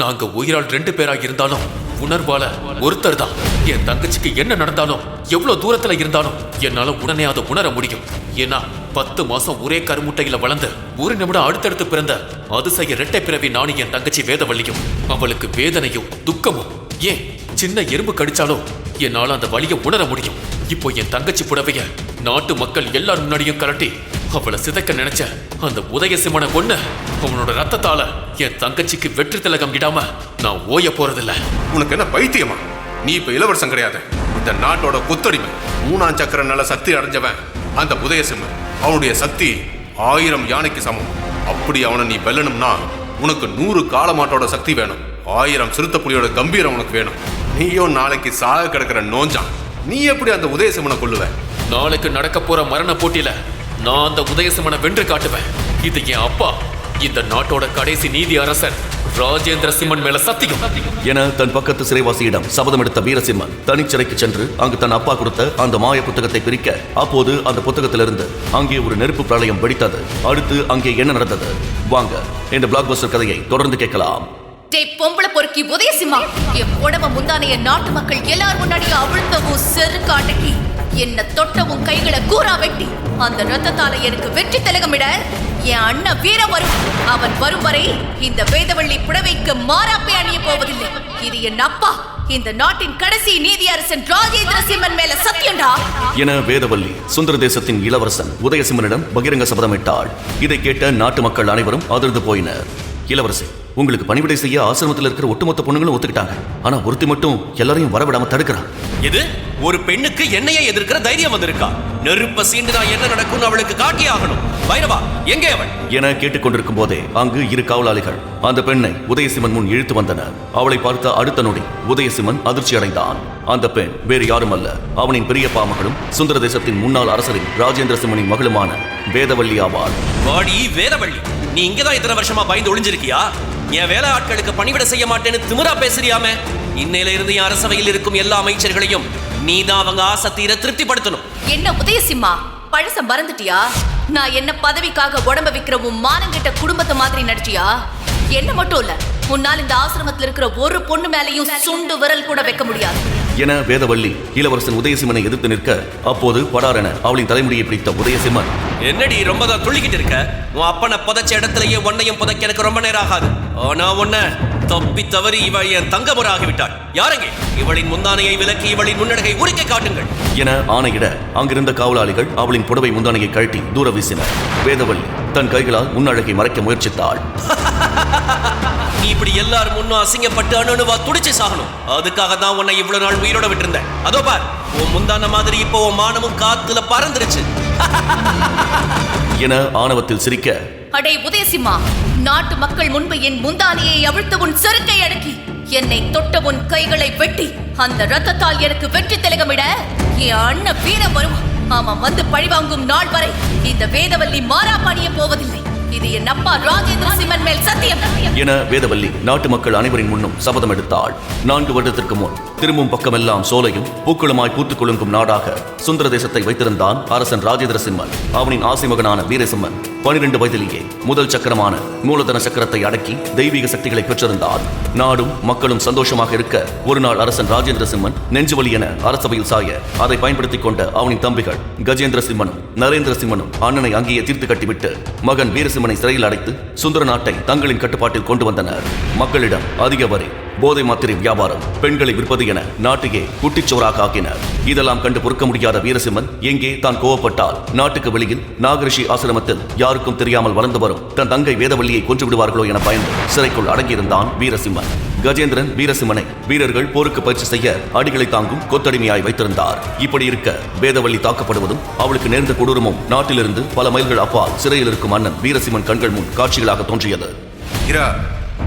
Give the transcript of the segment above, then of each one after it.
நாங்க உயிரால் ரெண்டு பேரா இருந்தாலும் உணர்வால ஒருத்தர் தான். என் தங்கச்சிக்கு என்ன நடந்தாலும் எவ்வளவு தூரத்துல இருந்தாலும் என்னால உடனே அதை உணர முடியும். ஏன்னா பத்து மாசம் ஒரே கருமுட்டையில வளர்ந்து ஒரு நிமிடம் அடுத்தடுத்து பிறந்த அதிசய இரட்டை பிறவி நானும் என் தங்கச்சி வேதவள்ளியும் அவளுக்கு வேதனையும் துக்கமும் ஏன் சின்ன எறும்பு கடிச்சாலும் என்னால அந்த வலியை உணர முடியும். இப்போ என் தங்கச்சி புடவைய நாட்டு மக்கள் எல்லார் முன்னாடியும் கலட்டி அவளை சிதைக்க நினைச்ச அந்த உதய சிம்மனை கொன்னு அவனோட ரத்தத்தால என் தங்கச்சிக்கு வெற்றி திலகம் இடாம நான் ஓய போறதில்ல. உனக்கு என்ன பைத்தியமா? நீ இப்ப இளவரசன் கிடையாது. இந்த நாட்டோட கொத்தடிமை மூணாம் சக்கர நல்ல சக்தி அடைஞ்சவன் அந்த உதயசிம்மன் அவனுடைய சக்தி ஆயிரம் யானைக்கு சமம். அப்படி அவனை நீ வெல்லணும்னா உனக்கு நூறு காளமாட்டோட சக்தி வேணும். ஆயிரம் சிறுத்தை புலியோட கம்பீரம் உனக்கு வேணும். நீயும் நாளைக்கு சாக கிடக்கிற நோஞ்சான். நீ எப்படி அந்த உதயசிம்மனை கொல்லுவ? நாளைக்கு நடக்க போற மரண போட்டியில நான் அந்த உதயசிம்மனை வென்று காட்டுவேன். இது என் அப்பா. இந்த நாட்டோட கடைசி நீதி அரசர் ராஜேந்திர சிம்மன் மேல சத்தியம். என தன் பக்கத்து சிறைவாசியிடம் சபதம் எடுத்த வீரசிம்மன் தனிச்சிறைக்கு சென்று அங்கு தன் அப்பா கொடுத்த அந்த மாய புத்தகத்தை பிரிக்க அப்போது அந்த புத்தகத்திலிருந்து அங்கே ஒரு நெருப்பு பிரளயம் வெடித்தது. அடுத்து அங்கே என்ன நடந்தது? வாங்க இந்த பிளாக் பஸ்டர் கதையை தொடர்ந்து கேட்கலாம். டே பொம்பளை பொறுக்கி உதயசிம்மா. என் உடம்ப முந்தானைய நாட்டு மக்கள் எல்லார் முன்னாடியும் அவிழ்த்தவும் செருக்கு அடக்கி என்ன தொட்டவும் கைகளை கூறா வெட்டி அந்த ரத்தத்தால எனக்கு வெற்றி திலகமிட என் அண்ணன் வீர வரும். அவன் வரும் வரை இந்த வேதவள்ளி புடவைக்கு மாறாப்பை அணிய போவதில்லை. இது என் அப்பா. இந்த நாட்டின் கடைசி நீதியரசன் ராஜேந்திர சிம்மன் மேல சத்தியம்டா. என வேதவல்லி சுந்தர தேசத்தின் இளவரசன் உதயசிம்மனிடம் பகிரங்க சபதமிட்டாள். இதை கேட்ட நாட்டு மக்கள் அனைவரும் அதிர்ந்து போயினர். இளவரசன் உங்களுக்கு பணிவிடை செய்ய ஆசிரமத்தில் இருக்கிற ஒட்டுமொத்த பொண்ணுங்களும் ஒத்துக்கிட்டாங்க. ஆனா ஒருத்தி மட்டும் எல்லாரையும் வரவிடாம தடுக்கிறான். இது ஒரு பெண்ணுக்கு என்னையே எதிர்க்கிற தைரியம் வந்திருக்கா? நெருப்ப சீண்டுனா என்ன நடக்கும்னு அவளுக்கு காட்டி ஆகணும். பைரவா எங்கே அவள்? என கேட்டுக்கொண்டிருக்கும் போதே அங்கு இரு காவலாளிகள் அந்த பெண்ணை உதயசிம்மன் முன் இழுத்து வந்தனர். அவளை பார்த்த அடுத்த நொடி உதயசிம்மன் அதிர்ச்சி அடைந்தான். அந்த பெண் வேறு யாரும் அல்ல அவனின் பெரியப்பா மகளும் சுந்தர தேசத்தின் முன்னாள் அரசரின் ராஜேந்திர சிம்மனின் மகளுமான வேதவல்லி ஆவாள். வாடி வேதவள்ளி நீ இங்கதான் இத்தனை வருஷமா பயந்து ஒளிஞ்சிருக்கியா? என் வேலை ஆட்களுக்கு பணிவிட செய்ய மாட்டேன்னு திமிரா பேசுறியாமே? இன்னையில இருந்து என் அரசவையில் இருக்கும் எல்லா அமைச்சர்களையும் நீதான் அவங்க ஆசை தீர திருப்திப்படுத்தணும். என்ன உதயசிம்மா? பழச மறந்துட்டியா? நான் என்ன பதவிக்காக உடம்ப விக்கிற உன் மானங்கிட்ட குடும்பத்தை மாதிரி நடிச்சியா? என்ன மட்டும் இல்ல உன்னால் இந்த ஆசிரமத்தில் இருக்கிற ஒரு பொண்ணு மேலையும் சுண்டு விரல் கூட வைக்க முடியாது. என வேதவல்லி இளவரசன் உதயசிம்மனை எதிர்த்து நிற்க அப்போது படாரென அவளின் தலைமுடியை பிடித்த உதயசிம்மன் என்னடி ரொம்ப தான் துள்ளிக்கிட்டு இருக்க? உன் அப்பனை புதைச்ச இடத்துலயே உன்னையும் புதைக்க எனக்கு ரொம்ப நேரம் ஆகாது. ஆனா உன்ன தப்பி தவறி இவள் என் தங்கமுறை ஆகிவிட்டாள் யாரங்கே? இவளின் முந்தானையை விலக்கி இவளின் முன்னடகை உரிக்க காட்டுங்கள். என ஆணையிட அங்கிருந்த காவலாளிகள் அவளின் புடவை முந்தானையை கழட்டி தூர வீசினர். வேதவல்லி தன் கைகளால் முன்னழகை மறைக்க முயற்சித்தாள். நீ இப்படி எல்லாரும் முன்னும் அசிங்கப்பட்டு அணுவா துடிச்சு சாகணும். அதுக்காக தான் உன்னை இவ்வளவு நாள் உயிரோட விட்டிருந்தேன். அதோ பார் உன் முந்தான மாதிரி இப்போ உன் மானமும் காத்துல பறந்துருச்சு என ஆணவத்தில் சிரிக்க அடே உதயசிம்மா நாட்டு மக்கள் முன்பு என் முந்தானியை அவிழ்த்து உன் செருக்கை அடக்கி என்னை தொட்ட உன் கைகளை வெட்டி அந்த ரத்தத்தால் எனக்கு வெற்றி திலகமிட என் அண்ணன் வீரம் வரும்? அவன் வந்து பழிவாங்கும் நாள் வரை இந்த வேதவல்லி மாறா பணிய போவதில்லை. இது என் அப்பா ராஜேந்திர சிம்மன் மேல் சத்தியம். என வேதவல்லி நாட்டு மக்கள் அனைவரின் முன்னும் சபதம் எடுத்தாள். நான்கு வருடத்திற்கு முன் திரும்பும் பக்கமெல்லாம் சோலையும் பூக்களுமாய் பூத்துக் குலுங்கும் நாடாக சுந்தர தேசத்தை வைத்திருந்தான் அரசன் ராஜேந்திர சிம்மன் அவனின் ஆசை மகனான வீரசிம்மன். பனிரெண்டு வயதிலேயே முதல் சக்கரமான மூலதன சக்கரத்தை அடக்கி தெய்வீக சக்திகளை பெற்றிருந்தார் நாடும் மக்களும் சந்தோஷமாக இருக்க ஒரு நாள் அரசன் ராஜேந்திர சிம்மன் நெஞ்சுவலி என அரசவையில் சாய அதை பயன்படுத்திக் கொண்ட அவனின் தம்பிகள் கஜேந்திர சிம்மனும் நரேந்திர சிம்மனும் அண்ணனை அங்கேயே தீர்த்து கட்டிவிட்டு மகன் வீரசிம்மனை சிறையில் அடைத்து சுந்தர நாட்டை தங்களின் கட்டுப்பாட்டில் கொண்டு வந்தனர். மக்களிடம் அதிக வரி போதை மாத்திரை வியாபாரம் பெண்களை விற்பது என நாட்டையே குட்டிச்சோராக ஆக்கினர். இதெல்லாம் கண்டு பொறுக்க முடியாத வீரசிம்மன் எங்கே தான் கோவப்பட்டால்? நாட்டுக்கு வெளியில் நாகரிஷி ஆசிரமத்தில் யாருக்கும் தெரியாமல் வளர்ந்து வரும் தன் தங்கை வேதவள்ளியை கொன்று விடுவார்களோ என பயந்து சிறைக்குள் அடங்கியிருந்தான் வீரசிம்மன். கஜேந்திரன் வீரசிம்மனை வீரர்கள் போருக்கு பயிற்சி செய்ய அடிகளை தாங்கும் கொத்தடிமையாய் வைத்திருந்தார். இப்படி இருக்க வேதவள்ளி தாக்கப்படுவதும் அவளுக்கு நேர்ந்த கொடூரமும் நாட்டிலிருந்து பல மைல்கள் அப்பால் சிறையில் இருக்கும் அண்ணன் வீரசிம்மன் கண்கள் முன் காட்சிகளாக தோன்றியது. இரா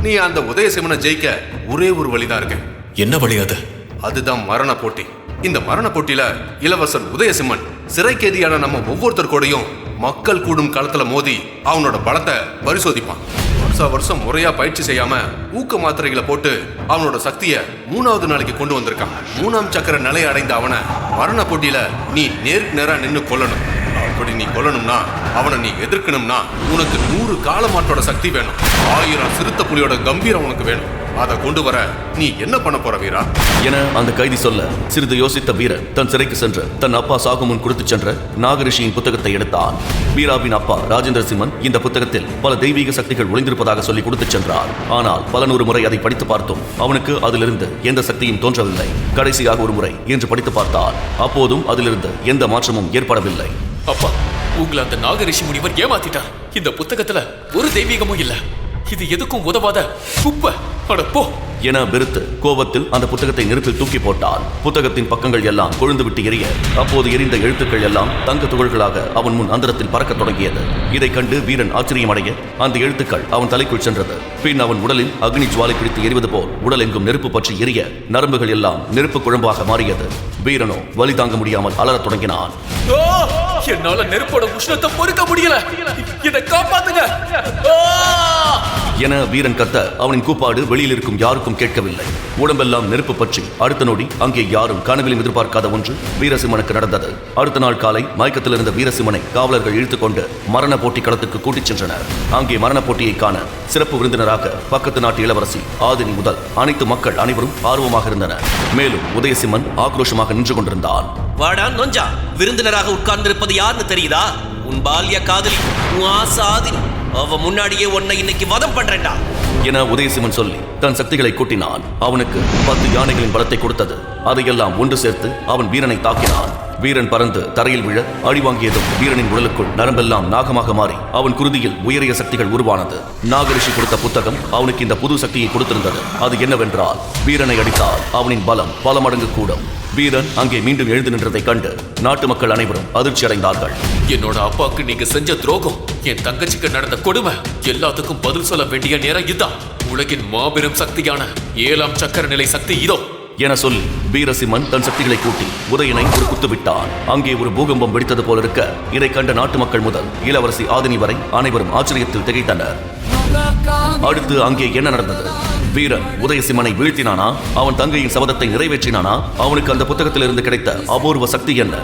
நீ அந்த உதயசிம்மனை ஜெயிக்க ஒரே ஒரு வழிதான் இருக்கு என்ன வழி அது? அதுதான் மரண போட்டி. இந்த மரண போட்டியில இளவரசர் உதயசிம்மன் சிறைக்கேதியான நம்ம ஒவ்வொருத்தர் கூடயும் மக்கள் கூடும் களத்துல மோதி அவனோட பலத்தை பரிசோதிப்பான். வருஷ வருஷம் முறையா பயிற்சி செய்யாம ஊக்க மாத்திரைகளை போட்டு அவனோட சக்தியை மூணாவது நாளைக்கு கொண்டு வந்திருக்கான். மூணாம் சக்கர நிலை அடைந்த அவனை மரண போட்டியில நீ நேருக்கு நேரா நின்னு கொல்லணும். அப்படி நீ கொல்லணும்னா அவனை நீ எதிர்க்கணும்னா உனக்கு நூறு காலமாட்டோட சக்தி வேணும். ஆயிரம் சிறுத்த புலியோட கம்பீரம் உனக்கு வேணும். அதை கொண்டு வர நீ என்ன பண்ண போற வீரா? என அந்த கைதி சொல்ல சிறிது யோசித்த வீரன் தன் சிறைக்கு சென்று தன் அப்பா சாகுமுன் கொடுத்து சென்ற நாகரிஷியின் புத்தகத்தை எடுத்தான். வீராவின் அப்பா ராஜேந்திர சிம்மன் இந்த புத்தகத்தில் பல தெய்வீக சக்திகள் ஒளிந்திருப்பதாக சொல்லி கொடுத்து சென்றார். ஆனால் பல நூறு முறை அதை படித்து பார்த்தோம் அவனுக்கு அதிலிருந்து எந்த சக்தியும் தோன்றவில்லை. கடைசியாக ஒரு முறை என்று படித்து பார்த்தால் அப்போதும் அதிலிருந்து எந்த மாற்றமும் ஏற்படவில்லை. அப்பா உங்களை அந்த நாகரிஷி முனிவர் ஏமாத்திட்டார். இந்த புத்தகத்துல ஒரு தெய்வீகமும் இல்ல. இது எதுக்கும் உதவாத குப்பை. அட போ. என வெறுத்து கோபத்தில் அந்த புத்தகத்தை நெருப்பில் தூக்கி போட்டான். புத்தகத்தின் பக்கங்கள் எல்லாம் கொழுந்து விட்டு எரிய அப்போது எரிந்த எழுத்துக்கள் எல்லாம் தங்க துகள்களாக அவன் முன் அந்தரத்தில் பறக்கத் தொடங்கியது. இதைக் கண்டு வீரன் ஆச்சரியமடைய அந்த எழுத்துக்கள் அவன் தலைக்குள் சென்றது. பின் அவன் உடலில் அக்னி ஜுவாலை பிடித்து எரிவது போல் உடல் எங்கும் நெருப்பு பற்றி எரிய நரம்புகள் எல்லாம் நெருப்பு குழம்பாக மாறியது. வீரனோ வலி தாங்க முடியாமல் அலறத் தொடங்கினான்! என்னால நெருப்போட உஷ்ணத்தை பொறுக்க முடியல. இதை காப்பாத்துங்க. என வீரன் கத்த அவனின் கூப்பாடு வெளியில் இருக்கும் யாருக்கும் கேட்கவில்லை. உடம்பெல்லாம் நெருப்பு பற்றி. அடுத்த நொடி அங்கே யாரும் கனவிலும் எதிர்பார்க்காத ஒன்று வீரசிம்மனுக்கு நடந்தது. அடுத்த நாள் காலை மயக்கத்தில் இருந்த வீரசிம்மனை காவலர்கள் இழுத்துக்கொண்டு மரண போட்டி களத்துக்கு கூட்டிச் சென்றனர். அங்கே மரண போட்டியை காண சிறப்பு விருந்தினராக பக்கத்து நாட்டு இளவரசி ஆதினி முதல் அனைத்து மக்கள் அனைவரும் ஆர்வமாக இருந்தனர். மேலும் உதயசிம்மன் ஆக்ரோஷமாக நின்று கொண்டிருந்தான். வாடா நொஞ்சா. விருந்தினராக உட்கார்ந்திருப்பது யாருன்னு தெரியுதா? உன் பால்ய காதலி உன் ஆசாதினி. அவ முன்னாடியே உன்னை இன்னைக்கு வதம் பண்றேன்டா. என உதயசிமன் சொல்லி தன் சக்திகளை கூட்டினான். அவனுக்கு பத்து யானைகளின் பலத்தை கொடுத்தது. அதையெல்லாம் ஒன்று சேர்த்து அவன் வீரனை தாக்கினான். வீரன் பறந்து தரையில் விழ அழிவாங்கியதும் வீரனின் உடலுக்குள் நரம்பெல்லாம் நாகமாக மாறி அவன் குருதியில் உயரிய சக்திகள் உருவானது. நாகரிஷி கொடுத்த புத்தகம் அவனுக்கு இந்த புது சக்தியை கொடுத்திருந்தது. அது என்னவென்றால் வீரனை அடித்தால் அவனின் பலம் பல மடங்கு கூடும். வீரன் அங்கே மீண்டும் எழுந்து நின்றதைக் கண்டு நாட்டு மக்கள் அனைவரும் அதிர்ச்சி அடைந்தார்கள். என்னோட அப்பாவுக்கு நீங்க செஞ்ச துரோகம் என் தங்கச்சிக்கு நடந்த கொடுமை எல்லாத்துக்கும் பதில் சொல்ல வேண்டிய நேரம் இதுதான். உலகின் மாபெரும் சக்தியான ஏழாம் சக்கர நிலை சக்தி இதோ. என சொல்லி வீரசிம்மன் தன் சக்திகளை கூட்டி உதயனை ஒரு குத்து விட்டான். அங்கே ஒரு பூகம்பம் வெடித்தது போல இருக்க இதை கண்ட நாட்டு மக்கள் முதல் இளவரசி ஆதினி வரை அனைவரும் ஆச்சரியத்தில் திகைத்தனர். அடுத்து அங்கே என்ன நடந்தது? வீரன் உதயசிம்மனை வீழ்த்தினானா? அவன் தங்கையின் சபதத்தை நிறைவேற்றினானா? அவனுக்கு அந்த புத்தகத்திலிருந்து கிடைத்த அபூர்வ சக்தி என்ன?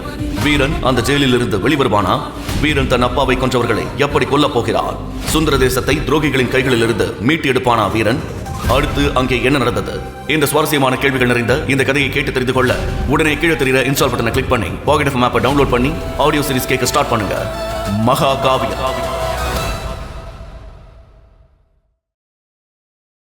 வீரன் அந்த ஜெயிலில் இருந்து வெளிவருவானா? வீரன் தன் அப்பாவை கொன்றவர்களை எப்படி கொல்லப் போகிறான்? சுந்தர தேசத்தை துரோகிகளின் கைகளில் இருந்து மீட்டு எடுப்பானா வீரன்? அடுத்து அங்கே என்ன நடந்தது? இந்த சுவாரஸ்யமான கேள்விகள் நிறைந்த இந்த கதையை கேட்டு தெரிந்து கொள்ள உடனே கீழே தெரியுற இன்ஸ்டால் பட்டனை கிளிக் பண்ணி பாக்கெட் ஆஃப் மேப்பை டவுன்லோட் பண்ணி ஆடியோ சீரிஸ் கேட்க ஸ்டார்ட் பண்ணுங்க. மகா காவியம்